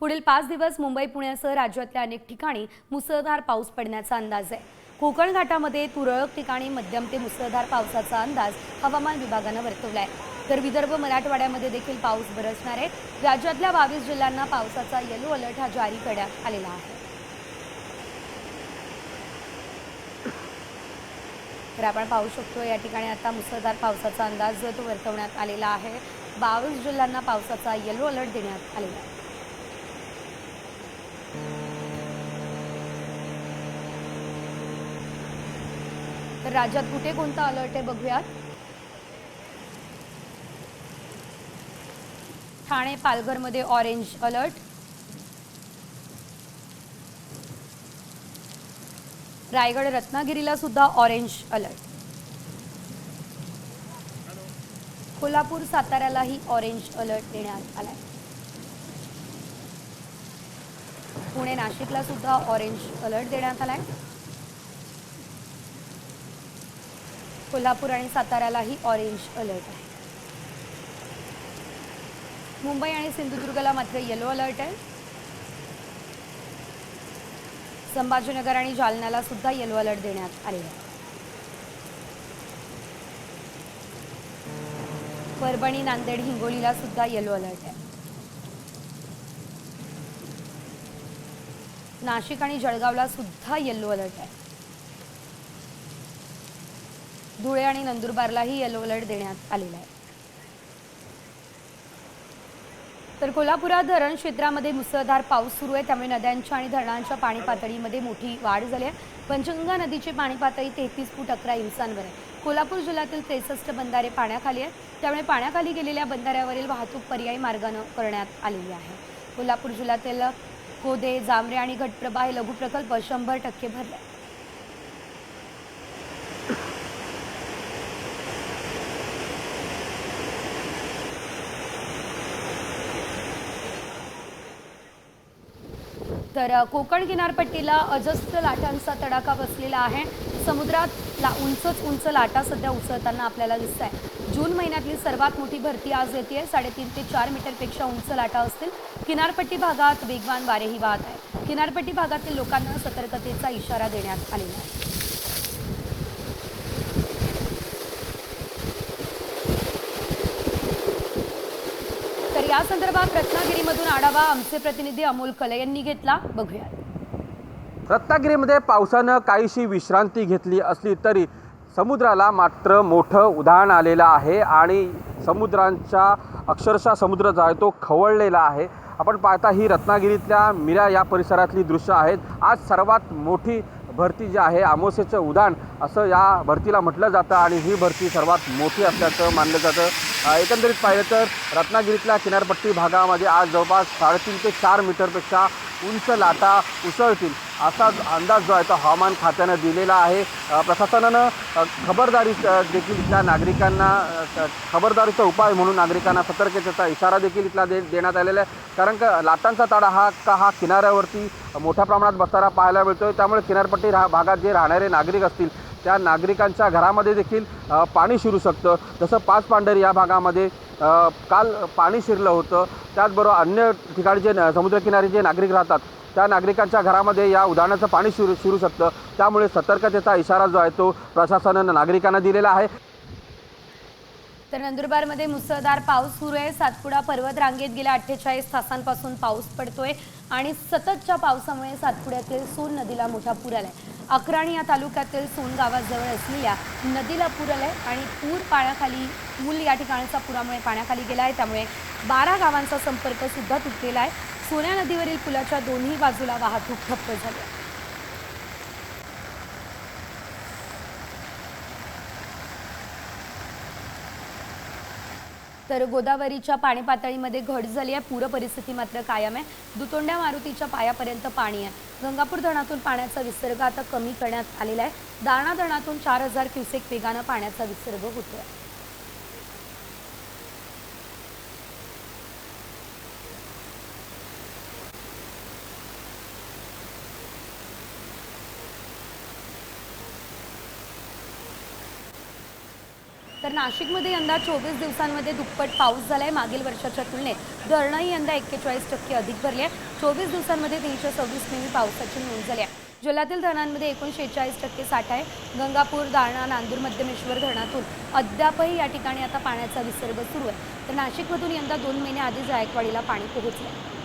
पुढील पाच दिवस मुंबई पुण्यासह राज्यातल्या अनेक ठिकाणी मुसळधार पाऊस पडण्याचा अंदाज आहे. कोकण घाटामध्ये तुरळक ठिकाणी मध्यम ते मुसळधार पावसाचा अंदाज हवामान विभागानं वर्तवला आहे तर विदर्भ मराठवाड्यामध्ये देखील पाऊस बरसणार आहे. राज्यातल्या बावीस जिल्ह्यांना पावसाचा येलो अलर्ट हा जारी करण्यात आलेला आहे. तर आपण पाहू शकतो या ठिकाणी आता मुसळधार पावसाचा अंदाज जो तो वर्तवण्यात आलेला आहे. बावीस जिल्ह्यांना पावसाचा येलो अलर्ट देण्यात आलेला आहे. तर राज्यात कुठे कोणता अलर्ट आहे बघूयात. ठाणे पालघरमध्ये ऑरेंज अलर्ट. रायगड रत्नागिरीला सुद्धा ऑरेंज अलर्ट. कोल्हापूर साताऱ्यालाही ऑरेंज अलर्ट देण्यात आलाय. पुणे नाशिकला सुद्धा ऑरेंज अलर्ट देण्यात आलाय. कोल्हापूर आणि साताऱ्यालाही ऑरेंज अलर्ट आहे. मुंबई आणि सिंधुदुर्गला मात्र येलो अलर्ट आहे. संभाजीनगर आणि जालन्याला सुद्धा येलो अलर्ट देण्यात आलेला आहे. परभणी नांदेड हिंगोलीला सुद्धा येलो अलर्ट आहे. नाशिक आणि जळगावला सुद्धा येलो अलर्ट आहे. धुळे आणि नंदुरबारलाही येलो अलर्ट देण्यात आलेला आहे. तर कोल्हापुरात धरण क्षेत्रामध्ये मुसळधार पाऊस सुरू आहे. त्यामुळे नद्यांच्या आणि धरणांच्या पाणी पातळीमध्ये मोठी वाढ झाली आहे. पंचगंगा नदीची पाणी पातळी तेहतीस फूट अकरा इंचांवर आहे. कोल्हापूर जिल्ह्यातील त्रेसष्ट बंधारे पाण्याखाली आहे त्यामुळे पाण्याखाली गेलेल्या बंधाऱ्यावरील वाहतूक पर्यायी मार्गानं करण्यात आलेली आहे. कोल्हापूर जिल्ह्यातील खोदे जांभरे आणि घटप्रभा हे लघु प्रकल्प शंभर टक्के भरले तर कोकण किनारपट्टीला अजस्त लाटांचा तडाखा बसलेला आहे. समुद्रात ला उंचच उंच लाटा सध्या उसळताना आपल्याला दिसत आहे जून महिन्यातली सर्वात मोठी भरती आज येते आहे साडेतीन ते चार मीटरपेक्षा उंच लाटा असतील. किनारपट्टी भागात वेगवान वारेही वाहत आहे किनारपट्टी भागातील लोकांना सतर्कतेचा इशारा देण्यात आलेला आहे तर या संदर्भात रत्नागिरीमधून आढावा आमचे प्रतिनिधी अमोल कले यांनी घेतला. बघूया. रत्नागिरीमध्ये पावसानं काहीशी विश्रांती घेतली असली तरी समुद्राला मात्र मोठं उधाण आलेलं आहे आणि समुद्रांच्या अक्षरशः समुद्र जो आहे तो खवळलेला आहे. आपण पाहता ही रत्नागिरीतल्या मिरा या परिसरातली दृश्य आहेत. आज सर्वात मोठी भरती जी आहे आमोसेचं उदाण असं या भरतीला म्हटलं जातं आणि ही भरती सर्वात मोठी असल्याचं मानलं जातं. एकंदरीत पाहिलं तर रत्नागिरीतल्या किनारपट्टी भागामध्ये आज जवळपास साडेतीन ते चार मीटरपेक्षा उंच लाटा उसळतील. असा अंदाज जो आहे तो हवामान खात्यानं दिलेला आहे. प्रशासनानं खबरदारी देखील इथल्या नागरिकांना खबरदारीचा उपाय म्हणून नागरिकांना सतर्कतेचा इशारा देखील इथला दे देण्यात आलेला आहे. कारण का लाटांचा तडा हा का हा किनाऱ्यावरती मोठ्या प्रमाणात बसताना पाहायला मिळतोय. त्यामुळे किनारपट्टी रा भागात जे राहणारे नागरिक असतील त्या नागरिकांच्या घरामध्ये देखील पाणी शिरू शकतं. जसं पाच पांढरी या भागामध्ये काल पाणी शिरलं होतं. त्याचबरोबर अन्य ठिकाणी जे समुद्रकिनारी जे नागरिक राहतात त्या नागरिकांच्या घरामध्ये या उदाहरणाचं पाणी शिरू शिरू शकतं. त्यामुळे सतर्कतेचा इशारा जो आहे तो प्रशासनानं नागरिकांना दिलेला आहे. तर नंदुरबारमध्ये मुसळधार पाऊस सुरू आहे. सातपुडा पर्वत रांगेत गेल्या अठ्ठेचाळीस तासांपासून पाऊस पडतोय आणि सततच्या पावसामुळे सातपुड्यातील सोन नदीला मोठा पूर आलाय. अक्राणी या तालुक्यातील सोन गावाजवळ असलेल्या नदीला पूर आलाय आणि पूर पाण्याखाली पूल या ठिकाणचा पुरामुळे पाण्याखाली गेला आहे त्यामुळे बारा गावांचा संपर्क सुद्धा तुटलेला आहे. सोन्या नदीवरील पुलाच्या दोन्ही बाजूला वाहतूक ठप्प झाली. तर गोदावरीच्या पाणी पातळीमध्ये घट झाली आहे. पूर परिस्थिती मात्र कायम आहे. दुतोंड्या मारुतीच्या पायापर्यंत पाणी आहे. गंगापूर धरणातून पाण्याचा विसर्ग आता कमी करण्यात आलेला आहे. दारणा धरणातून चार हजार क्युसेक वेगानं पाण्याचा विसर्ग होतोय. तर नाशिकमध्ये यंदा चोवीस दिवसांमध्ये दुप्पट पाऊस झाला आहे मागील वर्षाच्या तुलनेत धरणंही यंदा एक्केचाळीस टक्के अधिक भरले आहे. चोवीस दिवसांमध्ये तीनशे सव्वीस मिमी पावसाची नोंद झाली आहे. जिल्ह्यातील धरणांमध्ये एकूण शेहेचाळीस टक्के साठा आहे. गंगापूर दारणा नांदूर मध्यमेश्वर धरणातून अद्यापही या ठिकाणी आता पाण्याचा विसर्ग सुरू आहे. तर नाशिकमधून यंदा दोन महिने आधी जायकवाडीला पाणी पोहोचलं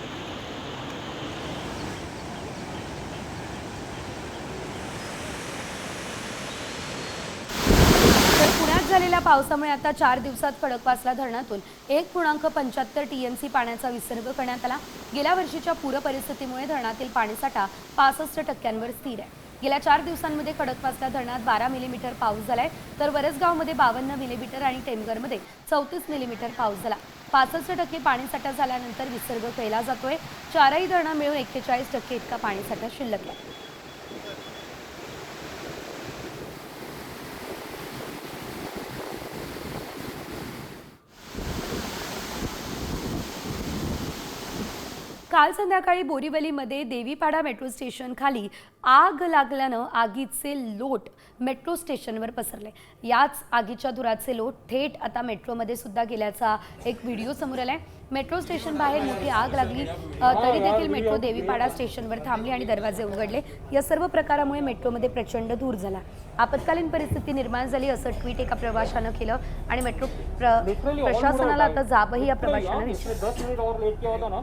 तर पुण्यात झालेल्या पावसामुळे आता चार दिवसात खडकवासला धरणातून एक पूर्णांक पंच्याहत्तर टीएमसी पाण्याचा विसर्ग करण्यात आला. गेल्या वर्षीच्या पूर परिस्थितीमुळे धरणातील पाणीसाठा पासष्ट टक्क्यांवर स्थिर आहे. गेल्या चार दिवसांमध्ये खडकवासला धरणात बारा मिलीमीटर पाऊस झालाय तर वरसगावमध्ये बावन्न मिलीमीटर आणि टेमगरमध्ये चौतीस मिलीमीटर पाऊस झाला. पासष्ट टक्के पाणीसाठा झाल्यानंतर विसर्ग केला जातोय. चारही धरणं मिळून एक्केचाळीस टक्के इतका पाणीसाठा शिल्लक आहे. काल संध्याकाळी बोरीवलीमध्ये देवीपाडा मेट्रो स्टेशन खाली आग लागल्यानं आगीचे लोट मेट्रो स्टेशनवर पसरले. याच आगीच्या धुराचे लोट थेट आता मेट्रोमध्ये सुद्धा गेल्याचा एक व्हिडिओ समोर आलाय. मेट्रो स्टेशन बाहेर मोठी आग लागली. तरी देखील मेट्रो देवीपाडा स्टेशनवर थांबली आणि दरवाजे उघडले. या सर्व प्रकारामुळे मेट्रोमध्ये प्रचंड धूर झाला. आपत्कालीन परिस्थिती निर्माण झाली असं ट्विट एका प्रवाशानं केलं आणि मेट्रो प्र प्रशासनाला आता जाबही या प्रवाशानं विचारलं दस मिनट और लेट किया होता ना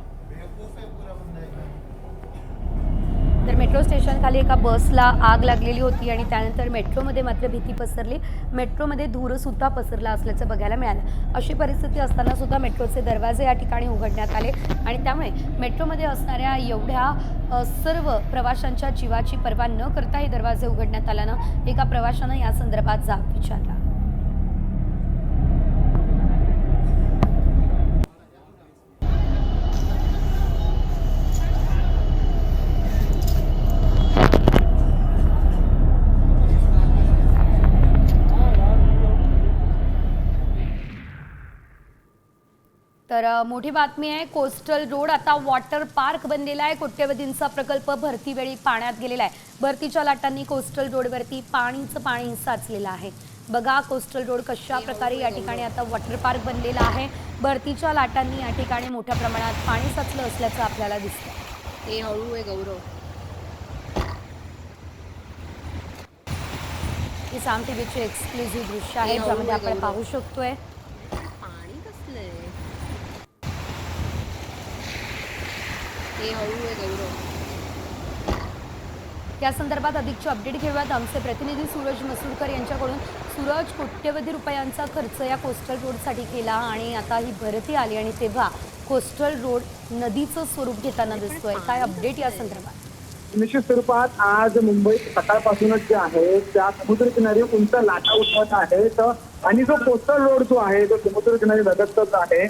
तर मेट्रो स्टेशनखाली एका बसला आग लागलेली होती आणि त्यानंतर मेट्रोमध्ये मात्र भीती पसरली. मेट्रोमध्ये धूरसुद्धा पसरला असल्याचं बघायला मिळालं. अशी परिस्थिती असताना सुद्धा मेट्रोचे दरवाजे या ठिकाणी उघडण्यात आले आणि त्यामुळे मेट्रोमध्ये असणाऱ्या एवढ्या सर्व प्रवाशांच्या जीवाची पर्वा न करता हे दरवाजे उघडण्यात आल्यानं एका प्रवाशानं या संदर्भात जाब विचारला. तर मोठी बातमी आहे कोस्टल रोड आता वॉटर पार्क बनलेला आहे. कोट्यवधींचा प्रकल्प भरतीवेळी पाण्यात गेलेला आहे. भरतीच्या लाटांनी कोस्टल रोडवरती पाणीचं पाणी साचलेलं आहे. बघा कोस्टल रोड कशा प्रकारे या ठिकाणी आता वॉटर पार्क बनलेला आहे. भरतीच्या लाटांनी या ठिकाणी मोठ्या प्रमाणात पाणी साचलं असल्याचं आपल्याला दिसतं हे हळू आहे गौरव. ही साम टीव्हीचे एक्सक्लुझिव्ह दृश्य आहे ज्यामध्ये आपण. पाहू शकतोय पाणी कसलंय हे हळू आहे गौरव. त्या संदर्भात अधिकची अपडेट घेऊयात. आमचे प्रतिनिधी सूरज मसूरकर यांच्याकडून सूरज कोट्यवधी रुपयांचा खर्च या कोस्टल रोडसाठी केला आणि आता ही भरती आली आणि तेव्हा कोस्टल रोड नदीचं स्वरूप घेताना दिसतोय. काय अपडेट या संदर्भात? निश्चित स्वरूपात आज मुंबईत सकाळपासूनच जे आहे त्या समुद्रकिनारी उंच लाटा उठवत आहेत आणि जो कोस्टल रोड जो आहे तो समुद्रकिनारी लगतच आहे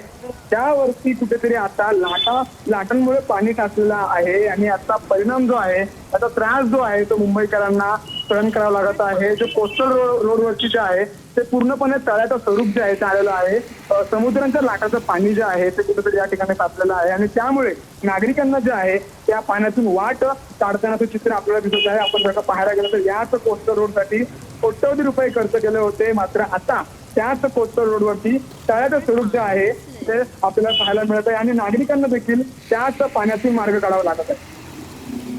त्यावरती कुठेतरी आता लाटा लाटांमुळे पाणी टाकलेलं आहे. आणि याचा परिणाम जो आहे आता त्रास जो आहे तो मुंबईकरांना सहन करावं लागत आहे. जो कोस्टल रोड जे आहे ते पूर्णपणे तळ्याचं स्वरूप जे आहे ते आलेलं आहे. समुद्रांच्या समुद्राच्या लाटाचं पाणी जे आहे ते कुठेतरी या ठिकाणी साचलेलं आहे. आणि त्यामुळे नागरिकांना जे आहे त्या पाण्यातून वाट काढतानाचं चित्र आपल्याला दिसत आहे. आपण जर का पाहायला गेलं तर याच कोस्टल रोडसाठी कोट्यवधी रुपये खर्च केले होते. मात्र आता त्याच कोस्टल रोडवरती तळ्याचं स्वरूप जे आहे ते आपल्याला पाहायला मिळत आहे. आणि नागरिकांना देखील त्याच पाण्यातून मार्ग काढावा लागत आहे.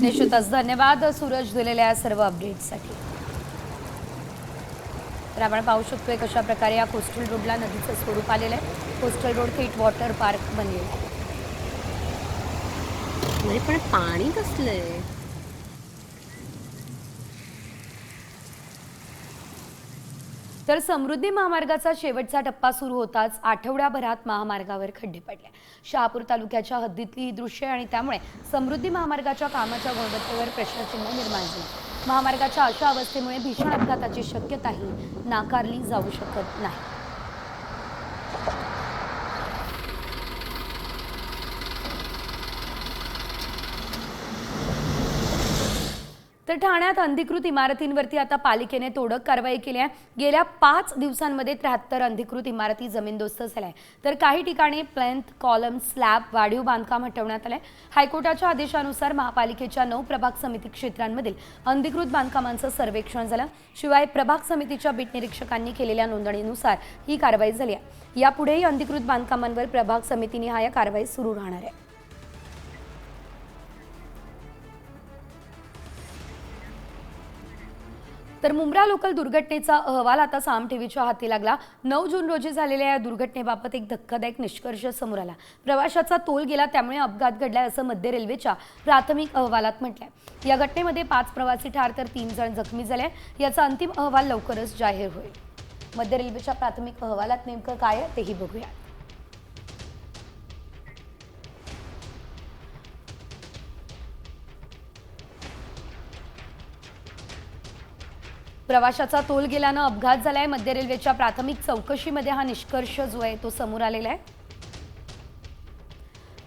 निश्चितच धन्यवाद. सूरज दिलेल्या सर्व अपडेटसाठी तर आपण पाहू शकतोय कशा प्रकारे या कोस्टल रोडला नदीचं स्वरूप आलेलं आहे. कोस्टल रोड थेट वॉटर पार्क बनलेला आहे. नाही पण पाणी कसलंय तर समृद्धी महामार्गाचा शेवटचा टप्पा सुरू होताच आठवड्याभरात महामार्गावर खड्डे पडले. शहापूर तालुक्याच्या हद्दीतली ही दृश्य आणि त्यामुळे समृद्धी महामार्गाच्या कामाच्या गुणवत्तेवर प्रश्नचिन्ह निर्माण झाले. महामार्गाच्या अशा अवस्थेमुळे भीषण अपघाताची शक्यताही नाकारली जाऊ शकत नाही. तर ठाण्यात अंधिकृत इमारतींवरती आता पालिकेने तोडक कारवाई केली आहे. गेल्या पाच दिवसांमध्ये त्र्याहत्तर अंधिकृत इमारती जमीनदोस्त झाल्या आहे तर काही ठिकाणी प्लेंथ कॉलम स्लॅब वाढीव बांधकाम हटवण्यात आलंय. हायकोर्टाच्या आदेशानुसार महापालिकेच्या नऊ प्रभाग समिती क्षेत्रांमधील अंधिकृत बांधकामांचं सर्वेक्षण झालं. शिवाय प्रभाग समितीच्या बीट निरीक्षकांनी केलेल्या नोंदणीनुसार ही कारवाई झाली आहे. यापुढेही अंधिकृत बांधकामांवर प्रभाग समितीनिहाय कारवाई सुरू राहणार आहे. तर मुंब्रा लोकल दुर्घटनेचा अहवाल आता साम टीव्हीच्या हाती लागला. नऊ जून रोजी झालेल्या या दुर्घटनेबाबत एक धक्कादायक निष्कर्ष समोर आला. प्रवाशाचा तोल गेला त्यामुळे अपघात घडलाय असं मध्य रेल्वेच्या प्राथमिक अहवालात म्हटलंय. या घटनेमध्ये पाच प्रवासी ठार तर तीन जण जखमी झाले याचा अंतिम अहवाल लवकरच जाहीर होईल. मध्य रेल्वेच्या प्राथमिक अहवालात नेमकं काय तेही बघूया. प्रवाशाचा तोल गेल्यानं अपघात झालाय. मध्य रेल्वेच्या प्राथमिक चौकशीमध्ये हा निष्कर्ष जो आहे तो समोर आलेला आहे.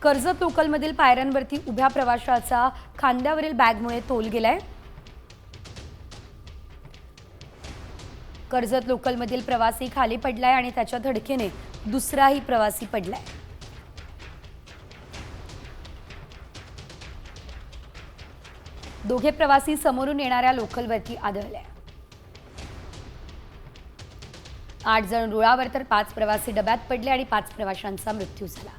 कर्जत लोकलमधील पायऱ्यांवरती उभ्या प्रवाशाचा खांद्यावरील बॅगमुळे तोल गेलाय. कर्जत लोकलमधील प्रवासी खाली पडलाय आणि त्याच्या धडकेने दुसराही प्रवासी पडलाय. दोघे प्रवासी समोरून येणाऱ्या लोकलवरती आदळल्या. आठ जण रुळावर तर पाच प्रवासी डब्यात पडले आणि पाच प्रवाशांचा मृत्यू झाला.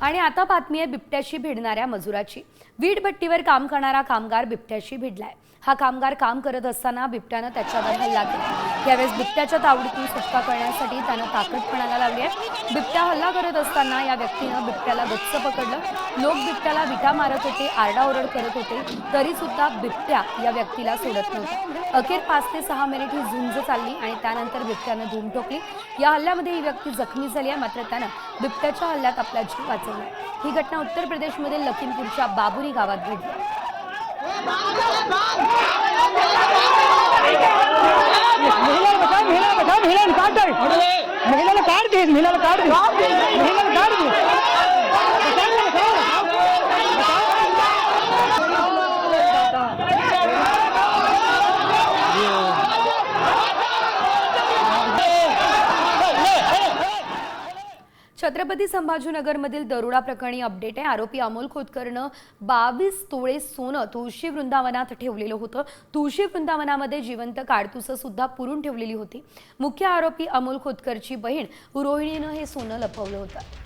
आणि आता बातमी आहे बिबट्याशी भिडणाऱ्या मजुराची. वीट भट्टीवर काम करणारा कामगार बिबट्याशी भिडलाय. हा कामगार काम करत असताना बिबट्यानं त्याच्यावर हल्ला केला. यावेळेस बिबट्याच्या तावडीतून सुटका करण्यासाठी त्यानं ताकद पणाला लावली आहे. बिबट्या हल्ला करत असताना या व्यक्तीनं बिबट्याला गच्च पकडलं. लोक बिबट्याला विटा मारत होते आरडाओरड करत होते. तरी सुद्धा बिबट्या या व्यक्तीला सोडत नव्हता. अखेर पाच ते सहा मिनिट ही झुंज चालली आणि त्यानंतर बिबट्यानं धूम ठोकली. या हल्ल्यामध्ये ही व्यक्ती जखमी झाली आहे. मात्र त्यानं बिबट्याच्या हल्ल्यात आपला जीव वाचवला. ही घटना उत्तर प्रदेशमधील लखीमपूरच्या बाबुरी गावात घडली. महिला बचा महिलाला काढ महिला ने काट दे महिला ने काट दी महिला ने काट दी महिला ने काट दी बचाओ, बचाओ। छत्रपती संभाजीनगरमधील दरोडा प्रकरणी अपडेट आहे. आरोपी अमोल खोतकरनं बावीस तोळे सोनं तुळशी वृंदावनात ठेवलेलं होतं. तुळशी वृंदावनामध्ये जिवंत काडतुसं सुद्धा पुरून ठेवलेली होती. मुख्य आरोपी अमोल खोतकरची बहीण रोहिणीनं हे सोनं लपवलं होतं.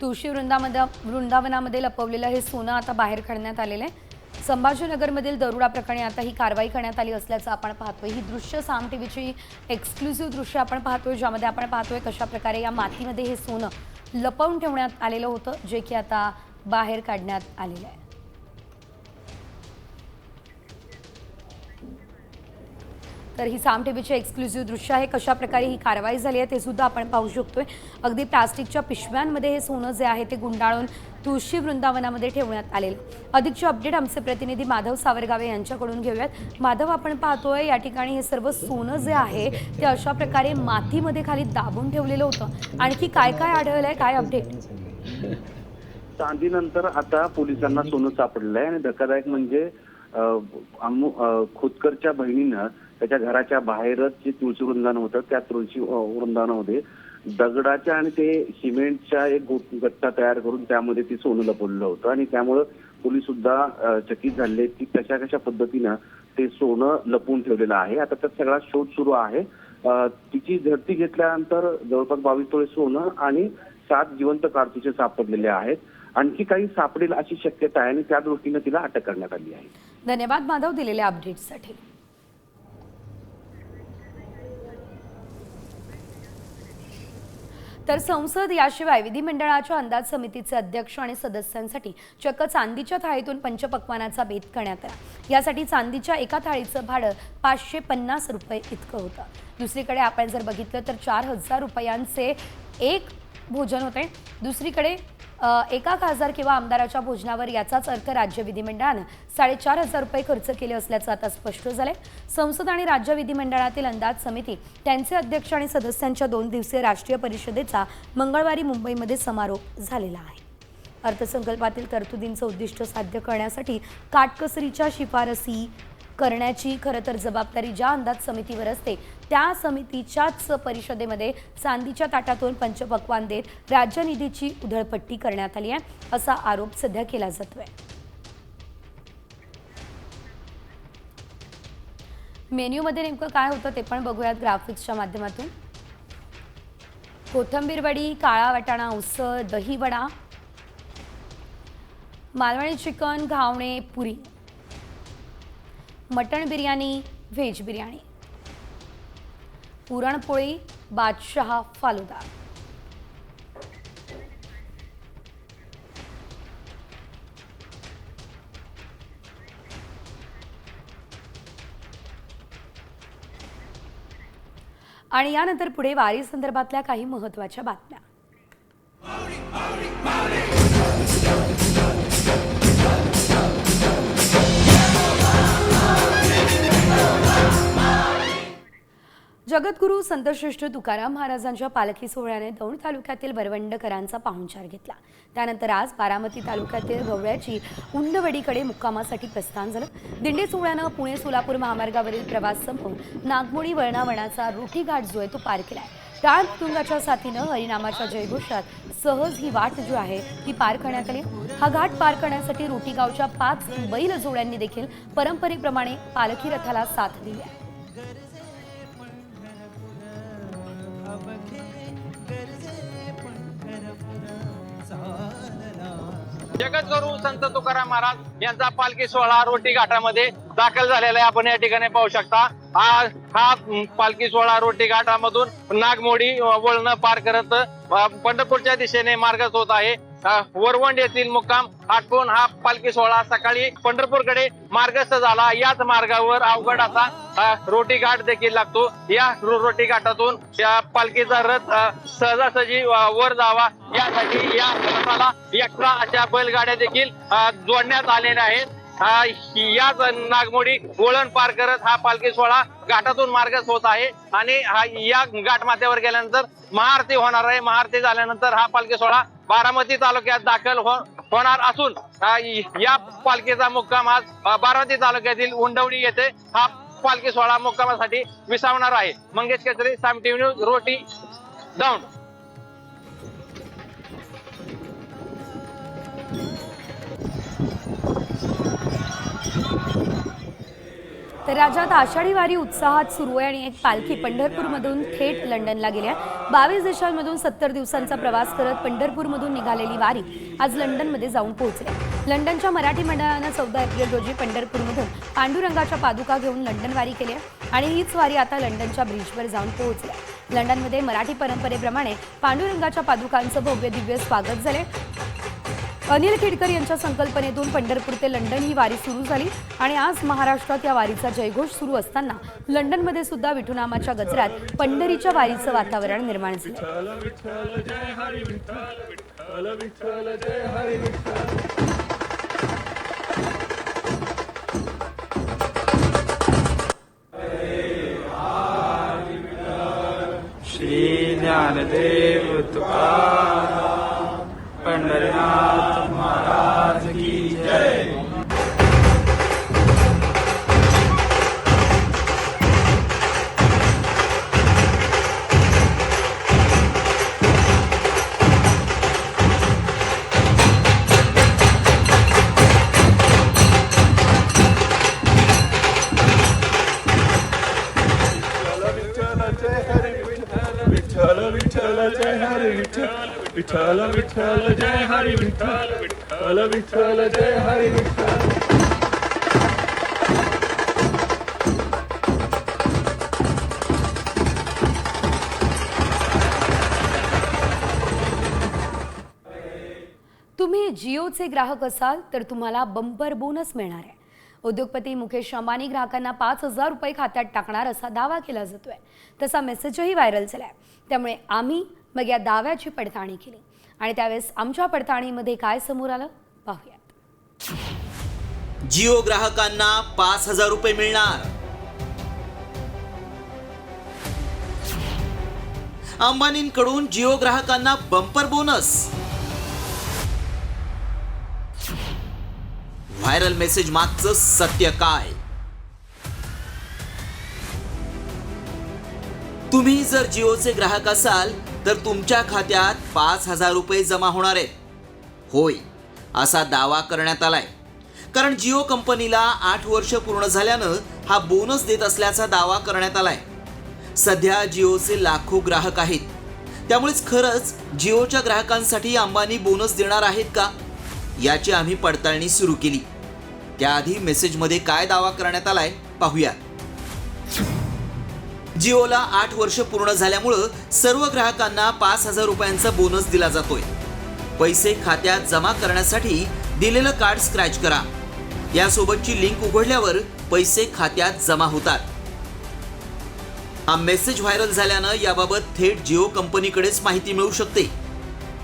तुळशी वृंदामध्ये वृंदावनामध्ये लपवलेलं हे सोनं आता बाहेर काढण्यात आलेलं आहे. संभाजीनगरमधील दरोडा प्रकरणी आता ही कारवाई करण्यात आली असल्याचं आपण पाहतोय. ही दृश्य साम टीव्हीची एक्सक्लुझिव्ह दृश्य आपण पाहतोय ज्यामध्ये आपण पाहतोय कशा प्रकारे या मातीमध्ये हे सोनं लपवून ठेवण्यात आलेलं होतं जे की आता बाहेर काढण्यात आलेलं आहे. तर ही साम टीव्हीची एक्सक्लुझिव्ह दृश्य आहे. कशा प्रकारे ही कारवाई झाली आहे ते सुद्धा आपण पाहू शकतोय. अगदी प्लास्टिकच्या पिशव्यांमध्ये हे सोनं जे आहे ते गुंडाळून तुळशी वृंदावनामध्ये ठेवण्यात आलेलं अधिकचे अपडेट आमचे प्रतिनिधी माधव सावरगावे यांच्याकडून घेऊयात. माधव आपण पाहतोय या ठिकाणी हे सर्व सोनं जे आहे ते अशा प्रकारे मातीमध्ये खाली दाबून ठेवलेलं होतं. आणखी काय काय आढळलंय काय अपडेट चांदीनंतर आता पोलिसांना सोनं सापडलंय आणि धक्कादायक म्हणजे खुदकरच्या खोतकरच्या बहिणीनं त्याच्या घराच्या बाहेरच जे तुळशी वृंदावन होतं त्या तुळशी वृंदावनामध्ये दगडाच्या आणि ते सिमेंटच्या एक गट्टा तयार करून त्यामध्ये ती सोनं लपवलेलं होतं. आणि त्यामुळं पोलीस सुद्धा चकित झाले की कशा कशा पद्धतीनं ते सोनं लपवून ठेवलेलं आहे. आता त्यात सगळा शोध सुरू आहे. तिची झडती घेतल्यानंतर जवळपास बावीस तोळे सोनं आणि सात जिवंत कारतुसे सापडलेले आहेत. आणखी काही सापडेल अशी शक्यता आहे आणि त्या दृष्टीने तिला अटक करण्यात आली आहे. धन्यवाद माधव दिलेल्या अपडेट्ससाठी तर संसद याशिवाय विधिमंडळाच्या अंदाज समितीचे अध्यक्ष आणि सदस्यांसाठी चक्क चांदीच्या थाळीतून पंचपक्वानाचा बेत करण्यात आला. यासाठी चांदीच्या एका थाळीचं भाडं पाचशे पन्नास रुपये इतकं होतं. दुसरीकडे आपण जर बघितलं तर चार हजार रुपयांचे एक भोजन होते. दुसरीकडे एका खासदार किंवा आमदाराच्या भोजनावर याचाच अर्थ राज्य विधिमंडळानं साडेचार हजार रुपये खर्च केले असल्याचं आता स्पष्ट झालंय. संसद आणि राज्य विधिमंडळातील अंदाज समिती त्यांचे अध्यक्ष आणि सदस्यांच्या दोन दिवसीय राष्ट्रीय परिषदेचा मंगळवारी मुंबईमध्ये समारोप झालेला आहे. अर्थसंकल्पातील तरतुदींचं उद्दिष्ट साध्य करण्यासाठी काटकसरीच्या शिफारसी करण्याची खरं तर जबाबदारी ज्या अंदाज समितीवर असते त्या समितीच्याच परिषदेमध्ये चांदीच्या ताटातून पंचपक्वान देत राज्य निधीची उधळपट्टी करण्यात आली आहे असा आरोप सध्या केला जातोय. मेन्यूमध्ये नेमकं काय होतं ते पण बघूयात ग्राफिक्सच्या माध्यमातून. कोथंबीर वडी काळा वाटाणा उसळ दही वडा मालवणी चिकन घावणे पुरी. Mutton biryani veg biryani. Puran poli बादशहा फालुदा. आणि यानंतर पुढे वारी संदर्भातल्या काही महत्त्वाच्या बातम्या. जगद्गुरू संतश्रेष्ठ तुकाराम महाराजांच्या पालखी सोहळ्याने दौंड तालुक्यातील वरवंडकरांचा पाहुणचार घेतला. त्यानंतर आज बारामती तालुक्यातील गवळ्याची उंडवडीकडे मुक्कामासाठी प्रस्थान झालं. दिंडी सोहळ्यानं पुणे सोलापूर महामार्गावरील प्रवास संपवून नागमोडी वळणावळणाचा रोटी घाट जो आहे तो पार केला आहे टाळ तुंगाच्या साथीनं हरिनामाच्या जयघोषात सहज ही वाट जी आहे ती पार करण्यात आली. हा घाट पार करण्यासाठी रोटी गावच्या पाच बैल जोड्यांनी देखील परंपरेप्रमाणे पालखी रथाला साथ दिली आहे. जगद्गुरु संत तुकाराम महाराज यांचा पालखी सोहळा रोटी घाटामध्ये दाखल झालेला आहे. आपण या ठिकाणी पाहू शकता. हा हा पालखी सोहळा रोटी घाटामधून नागमोडी वळणं पार करत पंढरपूरच्या दिशेने मार्गस्थ होत आहे. वरवंड येथील मुक्काम आटपून हा पालखी सोहळा सकाळी पंढरपूरकडे मार्गस्थ झाला. याच मार्गावर अवघड असा रोटी घाट देखील लागतो. या रोटी घाटातून या पालखीचा रथ सहजासहजी वर जावा. यासाठी या रथाला एक्स्ट्रा अशा बैलगाड्या देखील जोडण्यात आलेल्या आहेत. याच नागमोडी वळण पार करत हा पालखी सोहळा घाटातून मार्गच होत आहे. आणि हा या घाट माथ्यावर गेल्यानंतर महाआरती होणार आहे. महाआरती झाल्यानंतर हा पालखी सोहळा बारामती तालुक्यात दाखल हो- होणार असून या पालखीचा मुक्काम आज बारामती तालुक्यातील उंडवणी येथे हा पालखी सोहळा मुक्कामासाठी विसावणार आहे. Mangesh Kesari Saam TV news Roti Daund. तर राज्यात आषाढी वारी उत्साहात सुरू आहे आणि एक पालखी पंढरपूरमधून थेट लंडनला गेली आहे. बावीस देशांमधून सत्तर दिवसांचा प्रवास करत पंढरपूरमधून निघालेली वारी आज लंडनमध्ये जाऊन पोहोचली लंडनच्या मराठी मंडळानं चौदा एप्रिल रोजी पंढरपूरमधून पांडुरंगाच्या पादुका घेऊन लंडन वारी केली आहे आणि हीच वारी आता लंडनच्या ब्रिजवर जाऊन पोहोचली लंडनमध्ये मराठी परंपरेप्रमाणे पांडुरंगाच्या पादुकांचं भव्य दिव्य स्वागत झाले अनिल खेडकर यांच्या संकल्पनेतून पंढरपूर ते लंडन ही वारी सुरू झाली आणि आज महाराष्ट्रात या वारीचा जयघोष सुरू असताना लंडनमध्ये सुद्धा विठुनामाच्या गजरात पंढरीच्या वारीचं वातावरण निर्माण झालं. श्री ज्ञानदेव तुका विठ्ठल विठ्ठल जय हरी विठ्ठल विठ्ठल विठ्ठल जय हरी विठ्ठल. तुम्ही जिओचे ग्राहक असाल तर तुम्हाला बंपर बोनस मिळणार आहे. उद्योगपती मुकेश अंबानी ग्राहकांना पाच हजार रुपये खात्यात टाकणार असा दावा केला जातोय. तसा मेसेजही व्हायरल झालाय. त्यामुळे आम्ही मग या दाव्याची पडताळणी केली. आणि त्यावेळेस आमच्या पडताळणीमध्ये काय समोर आलं? पाहूयात. जिओ ग्राहकांना पाच हजार रुपये मिळणार. अंबानींकडून जिओ ग्राहकांना बंपर बोनस. व्हायरल मेसेज मागचं सत्य काय? तुम्ही जर जिओचे ग्राहक असाल तर तुमच्या खात्यात पाच हजार रुपये जमा होणार आहेत. होय असा दावा करण्यात आलाय. कारण जिओ कंपनीला आठ वर्ष पूर्ण झाल्यानं हा बोनस देत असल्याचा दावा करण्यात आलाय. सध्या जिओचे लाखो ग्राहक आहेत. त्यामुळेच खरंच जिओच्या ग्राहकांसाठी अंबानी बोनस देणार आहेत का? याची आम्ही पडताळणी सुरू केली. त्याआधी मेसेजमध्ये काय दावा करण्यात आलाय पाहूया जिओला आठ वर्ष पूर्ण झाल्यामुळं सर्व ग्राहकांना पाच हजार रुपयांचा बोनस दिला जातोय. पैसे खात्यात जमा करण्यासाठी दिलेलं कार्ड स्क्रॅच करा. यासोबतची लिंक उघडल्यावर पैसे खात्यात जमा होतात. हा मेसेज व्हायरल झाल्यानं याबाबत थेट जिओ कंपनीकडेच माहिती मिळू शकते.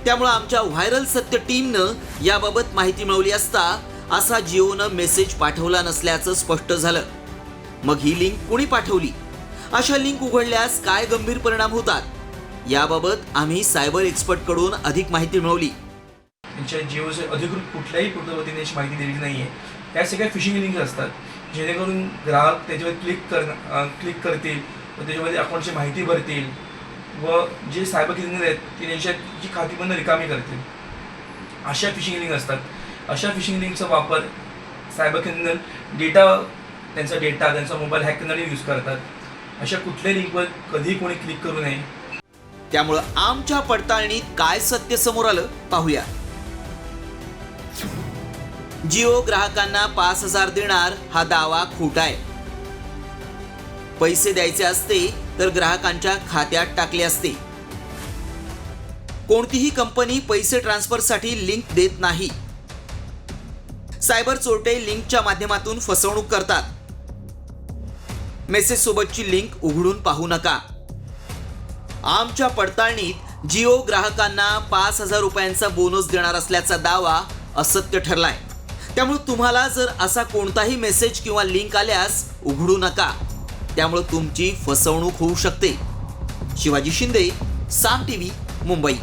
त्यामुळं आमच्या व्हायरल सत्य टीमनं याबाबत माहिती मिळवली असता असा जिओनं मेसेज पाठवला नसल्याचं स्पष्ट झालं. मग ही लिंक कुणी पाठवली? अशा लिंक उघडल्यास काय गंभीर परिणाम होतात? याबाबत आम्ही सायबर एक्सपर्टकडून अधिक माहिती मिळवली. त्यांच्या जिओचे अधिकृत कुठल्याही पोर्टलवरती माहिती दिलेली नाही आहे त्या सगळ्या फिशिंग लिंक्स असतात. जेणेकरून ग्राहक त्याच्यावर क्लिक कर क्लिक करतील व त्याच्यामध्ये अकाउंटची माहिती भरतील व जे सायबर क्रिमिनल आहेत ते त्यांच्याची खाती पण रिकामी करतील. अशा फिशिंग लिंक असतात. अशा फिशिंग लिंकचा वापर सायबर क्रिमिनल डेटा त्यांचा डेटा त्यांचा मोबाईल हॅक करणारे यूज करतात. अशा कुठल्या लिंकवर कधी कोणी क्लिक करू नये. त्यामुळं आमच्या पडताळणीत काय सत्य समोर आलं पाहूया. जिओ ग्राहकांना पाच हजार देणार हा दावा खोटा आहे. पैसे द्यायचे असते तर ग्राहकांच्या खात्यात टाकले असते. कोणतीही कंपनी पैसे ट्रान्सफरसाठी लिंक देत नाही. सायबर चोरटे लिंकच्या माध्यमातून फसवणूक करतात. मेसेजसोबतची लिंक उघडून पाहू नका. आमच्या पडताळणीत जिओ ग्राहकांना पाच हजार रुपयांचा बोनस देणार असल्याचा दावा असत्य ठरलाय. त्यामुळे तुम्हाला जर असा कोणताही मेसेज किंवा लिंक आल्यास उघडू नका. त्यामुळे तुमची फसवणूक होऊ शकते. Shivaji Shinde Saam T V Mumbai.